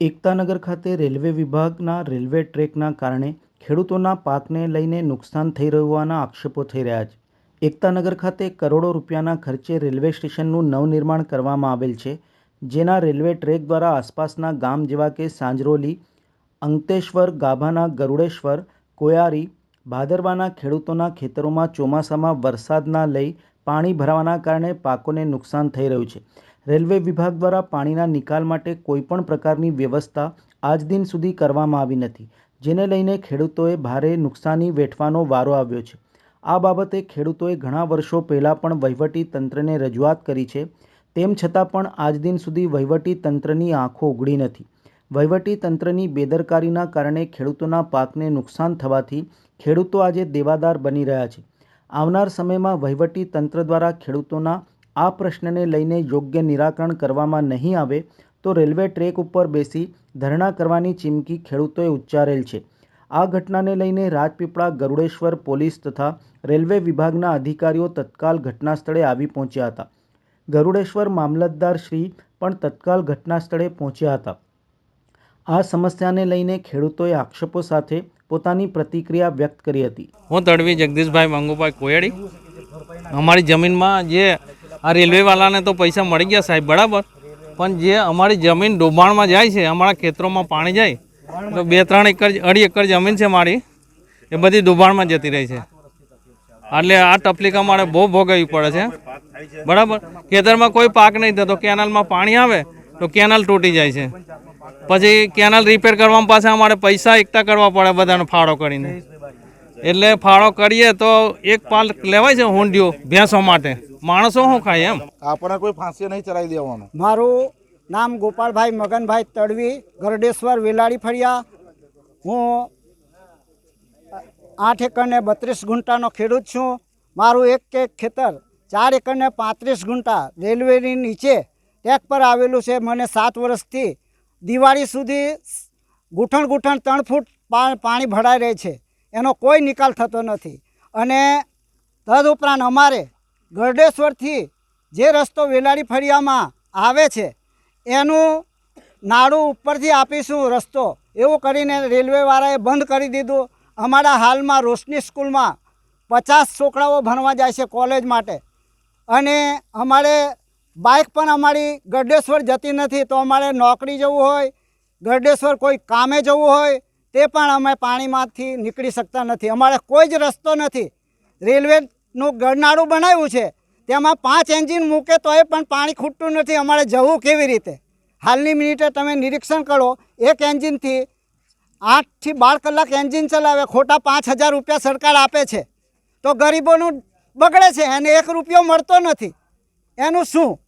એકતાનગર ખાતે રેલવે વિભાગના રેલવે ટ્રેકના કારણે ખેડૂતોના પાકને લઈને નુકસાન થઈ રહ્યું હોવાના આક્ષેપો થઈ રહ્યા છે. એકતાનગર ખાતે કરોડો રૂપિયાના ખર્ચે રેલવે સ્ટેશનનું નવનિર્માણ કરવામાં આવેલ છે, જેના રેલવે ટ્રેક દ્વારા આસપાસના ગામ જેવા કે સાંજરોલી, અંકતેશ્વર, ગાભાના, ગરુડેશ્વર, કોયારી, ભાદરવાના ખેડૂતોના ખેતરોમાં ચોમાસામાં વરસાદના લઈ પાણી ભરાવાના કારણે પાકોને નુકસાન થઈ રહ્યું છે. રેલવે વિભાગ દ્વારા પાણીના નિકાલ માટે કોઈપણ પ્રકારની વ્યવસ્થા આજ દિન સુધી કરવામાં આવી નથી, જેને લઈને ખેડૂતોએ ભારે નુકસાની વેઠવાનો વારો આવ્યો છે. આ બાબતે ખેડૂતોએ ઘણા વર્ષો પહેલાં પણ વહીવટી તંત્રને રજૂઆત કરી છે, તેમ છતાં પણ આજ દિન સુધી વહીવટી તંત્રની આંખો ઉગડી નથી. વહીવટી તંત્રની બેદરકારીના કારણે ખેડૂતોના પાકને નુકસાન થવાથી ખેડૂતો આજે દેવાદાર બની રહ્યા છે. આવનાર સમયમાં વહીવટી તંત્ર દ્વારા ખેડૂતોના આ પ્રશ્નને લઈને યોગ્ય નિરાકરણ કરવામાં નહીં આવે, તો રેલવે ટ્રેક ઉપર બેસી ધરણા કરવાની ચીમકી ખેડૂતોએ ઉચ્ચારેલ છે. આ ઘટનાને લઈને રાજપીપળા, ગરુડેશ્વર પોલીસ તથા રેલવે વિભાગના અધિકારીઓ તત્કાલ ઘટના સ્થળે આવી પહોંચ્યા હતા. ગરુડેશ્વર મામલતદાર શ્રી પણ તત્કાલ ઘટના સ્થળે પહોંચ્યા હતા. આ સમસ્યાને લઈને ખેડૂતોએ આક્ષેપો સાથે પોતાની પ્રતિક્રિયા વ્યક્ત કરી હતી. હું તડવી જગદીશભાઈ મંગુભાઈ કોયડી. અમારી જમીનમાં જે આ રેલવેવાળાને તો પૈસા મળી ગયા સાહેબ, બરાબર? પણ જે અમારી જમીન ડોબાણમાં જાય છે, અમારા ખેતરોમાં પાણી જાય, તો બે ત્રણ એકર, અઢી એકર જમીન છે મારી, એ બધી ડોબાણમાં જતી રહી છે. એટલે આ તકલીફ અમારે બહુ ભોગવવી પડે છે. બરાબર? ખેતરમાં કોઈ પાક નહીં થતો, કેનાલમાં પાણી આવે, તો કેનાલ તૂટી જાય છે. પછી કેનાલ રિપેર કરવામાં પાસે અમારે પૈસા એકઠા કરવા પડે બધાનો ફાળો કરીને. એટલે ફાળો કરીએ તો એક પાલ લેવાય છે હુંડિયો ભેંસો માટે. માણસો શું ખાય એમ? આપણે કોઈ ફાંસી નહીં ચડાવી દેવાનું. મારું નામ ગોપાલભાઈ મગનભાઈ તડવી ગરડેશ્વર વેલાળી ફળિયા. હું આઠ એકરને બત્રીસ ગુંટાનો ખેડૂત છું. મારું એક એક ખેતર ચાર એકરને પાંત્રીસ ગુંટા રેલવેની નીચે ટેક પર આવેલું છે. મને સાત વર્ષથી દિવાળી સુધી ગૂંઠણ ગૂંઠણ ત્રણ ફૂટ પા- પાણી ભરાઈ રહે છે. એનો કોઈ નિકાલ થતો નથી. અને તદઉપરાંત અમારે ગરડેશ્વરથી જે રસ્તો વેલાડી ફળિયામાં આવે છે, એનું નાડું ઉપરથી આપીશું રસ્તો. એવું કરીને રેલવેવાળાએ બંધ કરી દીધું. અમારા હાલમાં રોશની સ્કૂલમાં પચાસ છોકરાઓ ભણવા જાય છે કોલેજ માટે. અને અમારે બાઇક પણ અમારી ગરડેશ્વર જતી નથી, તો અમારે નોકરી જવું હોય, ગરડેશ્વર કોઈ કામે જવું હોય તે પણ અમે પાણીમાંથી નીકળી શકતા નથી. અમારે કોઈ જ રસ્તો નથી. રેલવેનું ગરનાળું બનાવ્યું છે. તેમાં પાંચ એન્જિન મૂકે તોય પણ પાણી ખૂટતું નથી. અમારે જવું કેવી રીતે? હાલની મિનિટે તમે નિરીક્ષણ કરો. એક એન્જિનથી આઠથી બાર કલાક એન્જિન ચલાવે. ખોટા પાંચ હજાર રૂપિયા સરકાર આપે છે. તો ગરીબોનું બગડે છે. એને એક રૂપિયો મળતો નથી. એનું શું?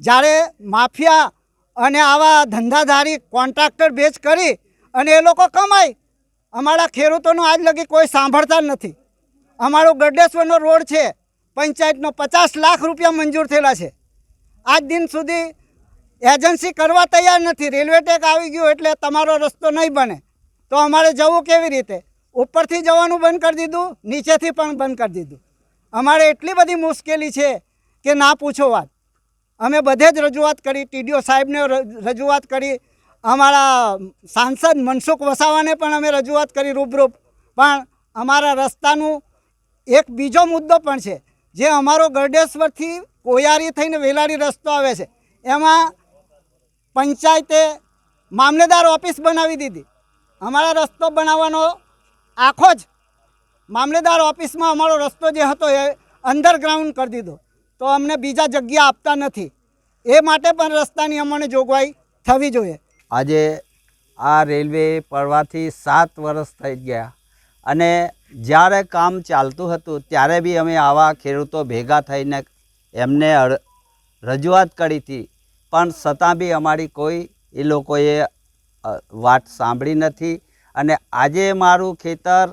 જ્યારે માફિયા અને આવા ધંધાધારી કોન્ટ્રાક્ટર બેચ કરી અને એ લોકો કમાય. અમારા ખેડૂતોનું આજ લગી કોઈ સાંભળતા નથી. અમારો ગડેશ્વરનો રોડ છે, પંચાયતનો પચાસ લાખ રૂપિયા મંજૂર થયેલા છે. આજ દિન સુધી એજન્સી કરવા તૈયાર નથી. રેલવે ટેક આવી ગયું એટલે તમારો રસ્તો નહીં બને. તો અમારે જવું કેવી રીતે? ઉપરથી જવાનું બંધ કરી દીધું, નીચેથી પણ બંધ કરી દીધું. અમારે એટલી બધી મુશ્કેલી છે કે ના પૂછો વાત. અમે બધે જ રજૂઆત કરી, ટીડીઓ સાહેબને રજૂઆત કરી અમારા સાંસદ મનસુખ વસાવાને પણ અમે રજૂઆત કરી રૂબરૂપ. પણ અમારા રસ્તાનું એક બીજો મુદ્દો પણ છે. જે અમારો ગરડેશ્વરથી કોયારી થઈને વેલાડી રસ્તો આવે છે. એમાં પંચાયતે મામલેદાર ઓફિસ બનાવી દીધી. અમારા રસ્તો બનાવવાનો આખો જ મામલેદાર ઓફિસમાં અમારો રસ્તો જે હતો એ અંડરગ્રાઉન્ડ કરી દીધો. તો અમને બીજા જગ્યા આપતા નથી. એ માટે પણ રસ્તાની અમને જોગવાઈ થવી જોઈએ. આજે આ રેલવે પડવાથી સાત વર્ષ થઈ ગયા. અને જ્યારે કામ ચાલતું હતું, ત્યારે બી અમે આવા ખેડૂતો ભેગા થઈને એમને રજૂઆત કરી હતી. પણ છતાં બી અમારી કોઈ, એ લોકોએ વાત સાંભળી નથી. અને આજે મારું ખેતર,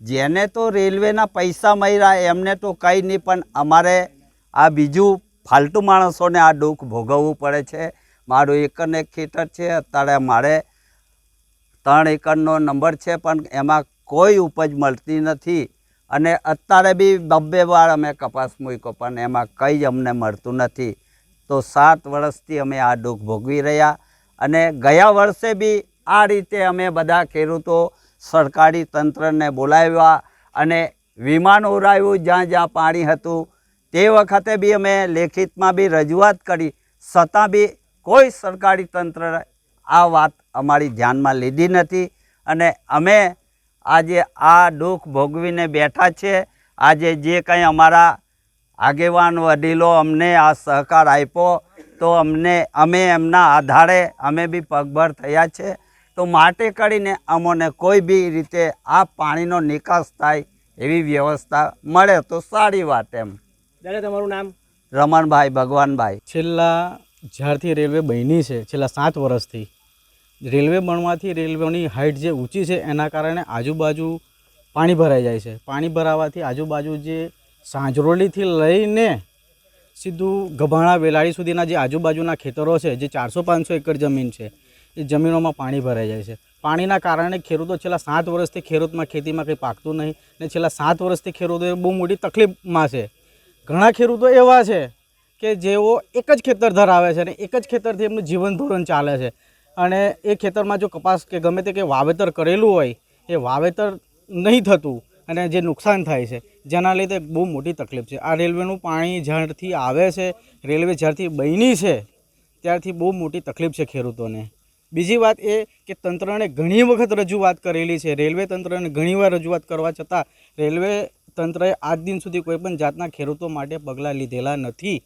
જેને તો રેલવેના પૈસા મળ્યા, એમને તો કંઈ નહીં, પણ અમારે આ બીજું ફાલતુ માણસોને આ દુઃખ ભોગવવું પડે છે. મારું એકરને એક ખેતર છે, અત્યારે મારે ત્રણ એકરનો નંબર છે, પણ એમાં કોઈ ઉપજ મળતી નથી. અને અત્યારે બી બબ્બે વાર અમે કપાસ મૂક્યો, પણ એમાં કંઈ જ અમને મળતું નથી. તો સાત વર્ષથી અમે આ દુઃખ ભોગવી રહ્યા અને ગયા વર્ષે બી આ રીતે અમે બધા ખેડૂતો સરકારી તંત્રને બોલાવ્યા અને વિમાન ઉડાવ્યું, જ્યાં જ્યાં પાણી હતું. તે વખતે બી અમે લેખિતમાં બી રજૂઆત કરી. છતાં બી કોઈ સરકારી તંત્ર આ વાત અમારી ધ્યાનમાં લીધી નથી. અને અમે આજે આ દુઃખ ભોગવીને બેઠા છે. આજે જે કંઈ અમારા આગેવાન વડીલો અમને આ સહકાર આપ્યો તો અમને અમે એમના આધારે અમે બી પગભર થયા છે. તો માટે કરીને અમોને કોઈ બી રીતે આ પાણીનો નિકાસ થાય એવી વ્યવસ્થા મળે તો સારી વાત એમ. દાદા તમારું નામ? રમણભાઈ ભગવાનભાઈ. છેલ્લા જ્યારથી રેલવે બની છે, છેલ્લા સાત વર્ષથી, રેલવે બનવાથી રેલવેની હાઇટ જે ઊંચી છે, એના કારણે આજુબાજુ પાણી ભરાઈ જાય છે. પાણી ભરાવાથી આજુબાજુ જે સાંજરોલીથી લઈને સીધું ગભાણા વેલાળી સુધીના જે આજુબાજુના ખેતરો છે, જે ચારસો પાંચસો એકર જમીન છે, એ જમીનોમાં પાણી ભરાઈ જાય છે. પાણીના કારણે ખેડૂતો છેલ્લા સાત વર્ષથી ખેડૂતમાં ખેતીમાં કંઈ પાકતું નહીં ને છેલ્લા સાત વર્ષથી ખેડૂતો બહુ મોટી તકલીફમાં છે. ઘણા ખેડૂતો એવા છે કે જેઓ એક જ ખેતર ધરાવે છે અને એક જ ખેતરથી એમનું જીવન ધોરણ ચાલે છે. અને એ ખેતરમાં જો કપાસ કે ગમે તે કે વાવેતર કરેલું હોય, એ વાવેતર નહીં થતું અને જે નુકસાન થાય છે, જેના લીધે બહુ મોટી તકલીફ છે. આ રેલવેનું પાણી જ્યારથી આવે છે, રેલવે જ્યારથી બની છે, ત્યારથી બહુ મોટી તકલીફ છે ખેડૂતોને. બીજી વાત એ કે તંત્રને ઘણી વખત રજૂઆત કરેલી છે. રેલવે તંત્રને ઘણીવાર રજૂઆત કરવા છતાં રેલવે તંત્રએ આજ દિન સુધી કોઈ પણ જાતના ખેડૂતો માટે પગલાં લીધેલા નથી.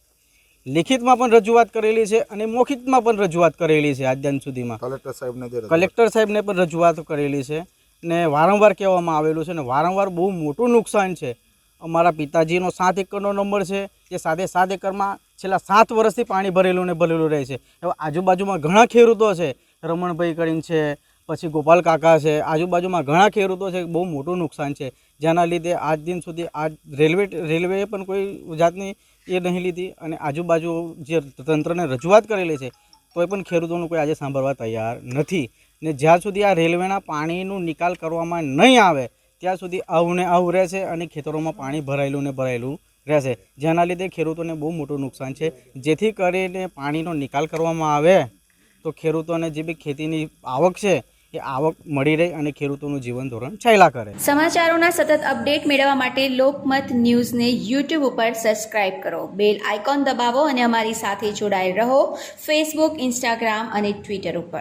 લિખિતમાં પણ રજૂઆત કરેલી છે અને મૌખિતમાં પણ રજૂઆત કરેલી છે આજ દિન સુધીમાં. કલેક્ટર સાહેબને કલેક્ટર સાહેબને પણ રજૂઆત કરેલી છે ને વારંવાર કહેવામાં આવેલું છે ને વારંવાર બહુ મોટું નુકસાન છે. અમારા પિતાજીનો સાત એકરનો નંબર છે જે સાતે સાત એકરમાં છેલ્લા સાત વર્ષથી પાણી ભરેલું ને ભરેલું રહે છે. હવે આજુબાજુમાં ઘણા ખેડૂતો છે રમણભાઈ કરીને છે પછી ગોપાલ કાકા છે આજુબાજુમાં ઘણા ખેડૂતો છે બહુ મોટું નુકસાન છે. જેના લીધે આજ દિન સુધી આજ રેલવે રેલવેએ પણ કોઈ જાતની એ નહીં લીધી અને આજુબાજુ જે તંત્રને રજૂઆત કરેલી છે, તોય પણ ખેડૂતોનું કોઈ આજે સાંભળવા તૈયાર નથી. ને જ્યાં સુધી આ રેલવેના પાણીનું નિકાલ કરવામાં નહીં આવે, ત્યાં સુધી આવું ને આવું રહેશે અને ખેતરોમાં પાણી ભરાયેલું ને ભરાયેલું રહેશે. જેના લીધે ખેડૂતોને બહુ મોટું નુકસાન છે. જેથી કરીને પાણીનો નિકાલ કરવામાં આવે, તો ખેડૂતોને જે બી ખેતીની આવક છે એ આવક મળી રહે અને ખેડૂતોનું જીવન ધોરણ છેલા કરે. સમાચારોના સતત અપડેટ મેળવવા માટે લોકમત ન્યૂઝને યુટ્યુબ ઉપર સબસ્ક્રાઇબ કરો. બેલ આઇકોન દબાવો અને અમારી સાથે જોડાયેલ રહો ફેસબુક, ઇન્સ્ટાગ્રામ અને ટ્વિટર ઉપર.